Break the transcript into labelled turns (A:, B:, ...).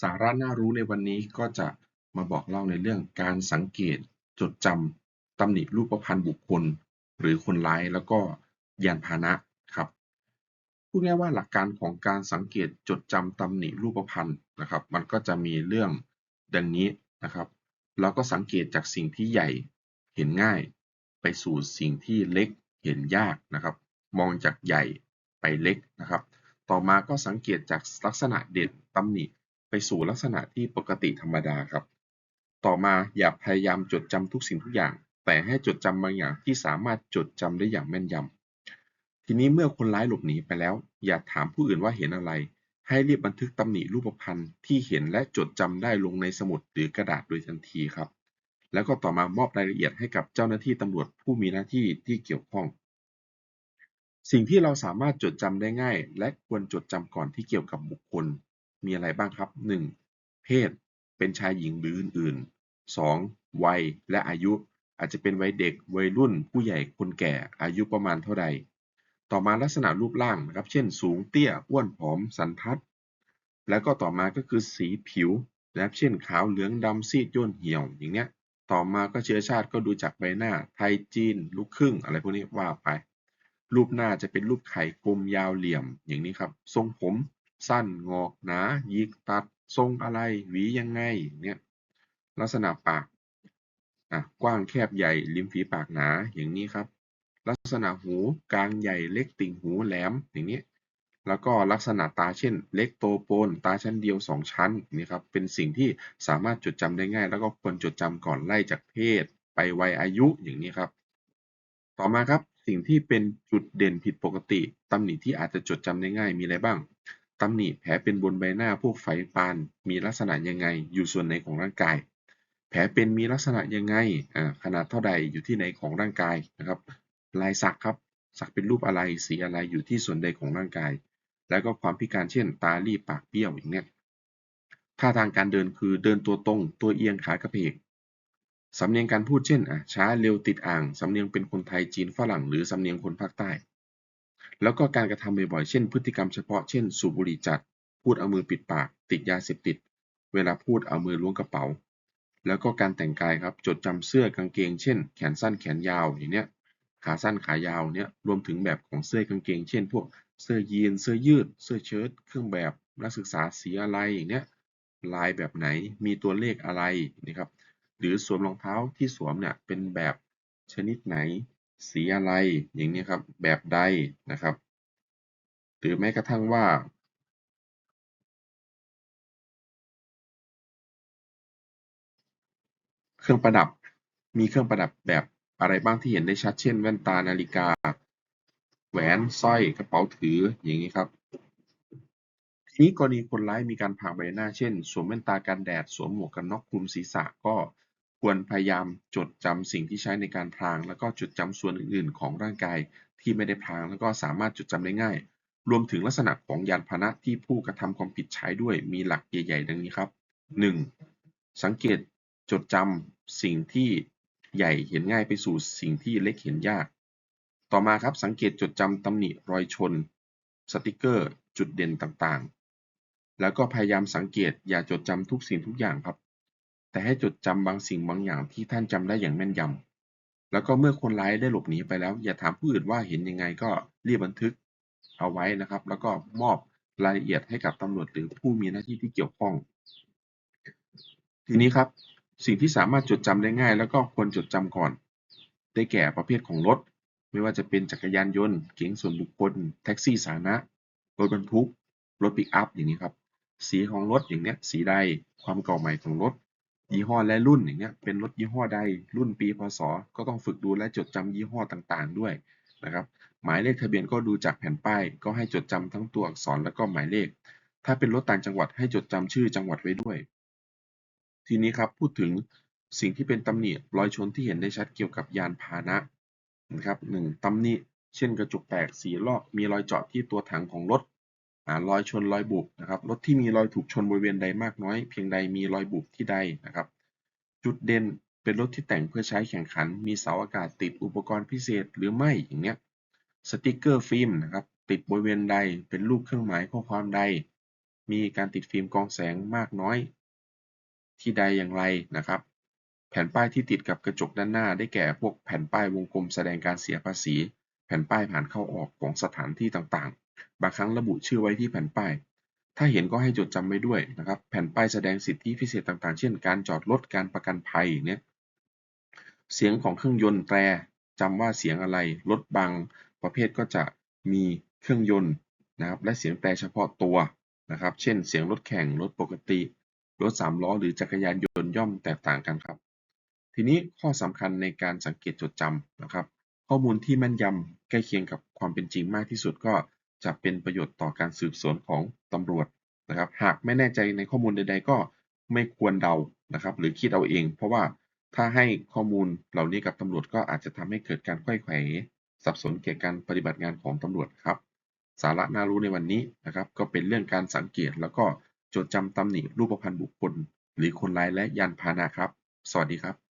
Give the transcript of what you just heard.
A: สาระน่ารู้ในวันนี้ก็จะมาบอกเล่าในเรื่องการสังเกต จดจำตำหนิรูปพรรณบุคคล หรือคนร้ายแล้วก็ยานพาหนะครับพูดง่ายว่าหลักการของการสังเกตจดจำตำหนิรูปพรรณนะครับ มันก็จะมีเรื่องดังนี้นะครับ เราก็สังเกตจากสิ่งที่ใหญ่เห็นง่าย ไปสู่สิ่งที่เล็กเห็นยากนะครับ มองจากใหญ่ไปเล็กนะครับ ต่อมาก็สังเกตจากลักษณะเด่นตำหนิ ไปสู่ลักษณะที่ปกติธรรมดาครับ ต่อมาอย่าพยายามจดจำทุกสิ่งทุกอย่าง แต่ให้จดจำบางอย่างที่สามารถจดจำได้อย่างแม่นยำทีนี้เมื่อคนร้ายหลบหนีไปแล้ว อย่าถามผู้อื่นว่าเห็นอะไร ให้รีบบันทึกตำหนิรูปพรรณที่เห็นและจดจำได้ลงในสมุดหรือกระดาษโดยทันทีครับ แล้วก็ต่อมามอบรายละเอียดให้กับเจ้าหน้าที่ตำรวจผู้มีหน้าที่ที่เกี่ยวข้องสิ่งที่เราสามารถจดจำได้ง่าย และควรจดจำก่อนที่เกี่ยวกับบุคคล มีอะไรบ้างครับ 1. เพศ เป็นชายหญิงหรืออื่นๆ 2. วัยและอายุ อาจจะเป็นวัยเด็ก วัยรุ่น ผู้ใหญ่ คนแก่ อายุประมาณเท่าใด ต่อมาลักษณะรูปร่างนะครับ เช่น สูง เตี้ย อ้วน ผอม สันทัด แล้วก็ต่อมาก็คือสีผิวนะครับ เช่น ขาว เหลืองดำซีดย่นเหี่ยว อย่างเนี้ย ต่อมาก็เชื้อชาติก็ดูจากใบหน้า ไทย จีน ลูกครึ่ง อะไรพวกนี้ว่าไป รูปหน้าจะเป็นรูปไข่กลมยาวเหลี่ยม อย่างนี้ครับ ทรงผม สั้นงอกหนาหยิกตัดทรงอะไร หวียังไงเนี่ยลักษณะปากอะกว้างแคบใหญ่ริมฝีปากหนาอย่างนี้ครับ ลักษณะหูกลางใหญ่เล็กติ่งหูแหลมอย่างนี้ แล้วก็ลักษณะตาเช่น เล็กโตโปนตาชั้นเดียว2ชั้นนี่ครับเป็นสิ่งที่สามารถจดจำได้ง่าย แล้วก็ควรจดจำก่อนไล่จากเพศ ไปวัยอายุอย่างนี้ครับ ต่อมาครับสิ่งที่เป็นจุดเด่นผิดปกติตำหนิที่อาจจะจดจำได้ง่ายมีอะไรบ้าง ตำหนิแผลเป็นบนใบหน้าพวกไฝปาน มีลักษณะยังไง อยู่ส่วนไหนของร่างกาย แผลเป็นมีลักษณะยังไงขนาดเท่าใดอยู่ที่ไหนของร่างกายนะครับ ลายสักครับ สักเป็นรูปอะไรสีอะไรอยู่ที่ส่วนใดของร่างกาย แล้วก็ความพิการเช่น ตาลีบปากเบี้ยวอย่างเนี้ยท่าทางการเดินคือเดินตัวตรง ตัวเอียงขากระเพกสำเนียงการพูดเช่นอะช้าเร็วติดอ่าง สำเนียงเป็นคนไทยจีนฝรั่งหรือสำเนียงคนภาคใต้ แล้วก็การกระทำบ่อยๆ เช่น พฤติกรรมเฉพาะ เช่น สูบบุหรี่จัด พูดเอามือปิดปาก ติดยาเสพติด เวลาพูดเอามือล้วงกระเป๋า แล้วก็การแต่งกายครับ จดจำเสื้อกางเกง เช่น แขนสั้นแขนยาวอย่างเนี้ย ขาสั้นขายาวเนี้ย รวมถึงแบบของเสื้อกางเกง เช่น พวกเสื้อยีน เสื้อยืด เสื้อเชิ้ต เครื่องแบบนักศึกษาสีอะไรอย่างเนี้ย ลายแบบไหน มีตัวเลขอะไรนะครับ หรือสวมรองเท้าที่สวมเนี่ยเป็นแบบชนิดไหน สีอะไร อย่างนี้ครับ แบบใดนะครับ หรือแม้กระทั่งว่าเครื่องประดับ มีเครื่องประดับแบบอะไรบ้างที่เห็นได้ชัด เช่น แว่นตา นาฬิกา แหวน สร้อย กระเป๋าถือ อย่างนี้ครับ ทีนี้กรณีคนร้ายมีการพราใบหน้า เช่น สวมแว่นตากันแดด สวมหมวกกันน็อกคลุมศีรษะ ก็ ควรพยายามจดจำสิ่งที่ใช้ในการพราง แล้วก็จดจำส่วนอื่น ๆ ของร่างกายที่ไม่ได้พราง แล้วก็สามารถจดจำได้ง่าย รวมถึงลักษณะของยานพาหนะที่ผู้กระทำความผิดใช้ด้วย มีหลักใหญ่ ๆ ดังนี้ครับ 1. สังเกตจดจำสิ่งที่ใหญ่เห็นง่ายไปสู่สิ่งที่เล็กเห็นยาก ต่อมาครับสังเกตจดจำตำหนิรอยชน สติกเกอร์ จุดเด่นต่างๆ แล้วก็พยายามสังเกตอย่าจดจำทุกสิ่งทุกอย่างครับ แต่ให้จดจำบางสิ่งบางอย่างที่ท่านจำได้อย่างแม่นยำแล้วก็เมื่อคนร้ายได้หลบหนีไปแล้ว อย่าถามผู้อื่นว่าเห็นยังไงก็รีบบันทึกเอาไว้นะครับ แล้วก็มอบรายละเอียดให้กับตำรวจหรือผู้มีหน้าที่ที่เกี่ยวข้อง ทีนี้ครับ สิ่งที่สามารถจดจำได้ง่าย แล้วก็ควรจดจำก่อน ได้แก่ประเภทของรถ ไม่ว่าจะเป็นจักรยานยนต์เก๋งส่วนบุคคล แท็กซี่สาธารณะรถบรรทุกรถปิกอัพอย่างนี้ครับ สีของรถอย่างเนี้ยสีใดความเก่าใหม่ของรถ ยี่ห้อและรุ่นอย่างเนี้ยเป็นรถยี่ห้อใดรุ่นปีพศ ก็ต้องฝึกดูและจดจำยี่ห้อต่างๆ ด้วยนะครับ หมายเลขทะเบียนก็ดูจากแผ่นป้าย ก็ให้จดจำทั้งตัวอักษรและก็หมายเลข ถ้าเป็นรถต่างจังหวัดให้จดจำชื่อจังหวัดไว้ด้วย ทีนี้ครับพูดถึงสิ่งที่เป็นตำหนิรอยชนที่เห็นได้ชัดเกี่ยวกับยานพาหนะนะครับหนึ่งตำหนิเช่นกระจกแตกสีลอกมีรอยเจาะที่ตัวถังของรถ รอยชนรอยบุบนะครับรถที่มีรอยถูกชนบริเวณใดมากน้อย เพียงใดมีรอยบุบที่ใดนะครับ จุดเด่นเป็นรถที่แต่งเพื่อใช้แข่งขัน มีเสาอากาศติดอุปกรณ์พิเศษหรือไม่อย่างเนี้ยสติกเกอร์ฟิล์มนะครับติดบริเวณใดเป็นรูปเครื่องหมายข้อความใด มีการติดฟิล์มกองแสงมากน้อย ที่ใดอย่างไรนะครับ แผ่นป้ายที่ติดกับกระจกด้านหน้า ได้แก่พวกแผ่นป้ายวงกลมแสดงการเสียภาษี แผ่นป้ายผ่านเข้าออกของสถานที่ต่างๆ บางครั้งระบุชื่อไว้ที่แผ่นป้าย ถ้าเห็นก็ให้จดจำไว้ด้วยนะครับ แผ่นป้ายแสดงสิทธิพิเศษต่างๆ เช่น การจอดรถ การประกันภัยอย่างเนี้ย เสียงของเครื่องยนต์แตรจำว่าเสียงอะไร รถบางประเภทก็จะมีเครื่องยนต์นะครับ และเสียงแตรเฉพาะตัวนะครับ เช่น เสียงรถแข่ง รถปกติ รถสามล้อ หรือจักรยานยนต์ย่อมแตกต่างกันครับ ทีนี้ข้อสำคัญในการสังเกตจดจำนะครับ ข้อมูลที่แม่นยำใกล้เคียงกับความเป็นจริงมากที่สุดก็ จะเป็นประโยชน์ต่อการสืบสวนของตำรวจนะครับ หากไม่แน่ใจในข้อมูลใด ๆ ก็ไม่ควรเดานะครับ หรือคิดเอาเอง เพราะว่าถ้าให้ข้อมูลเหล่านี้กับตำรวจก็อาจจะทำให้เกิดการไขว้เขวสับสนเกี่ยวกับการปฏิบัติงานของตำรวจครับ สาระน่ารู้ในวันนี้นะครับ ก็เป็นเรื่องการสังเกต แล้วก็จดจำตำหนิรูปพรรณบุคคล หรือคนร้ายและยานพาหนะครับ สวัสดีครับ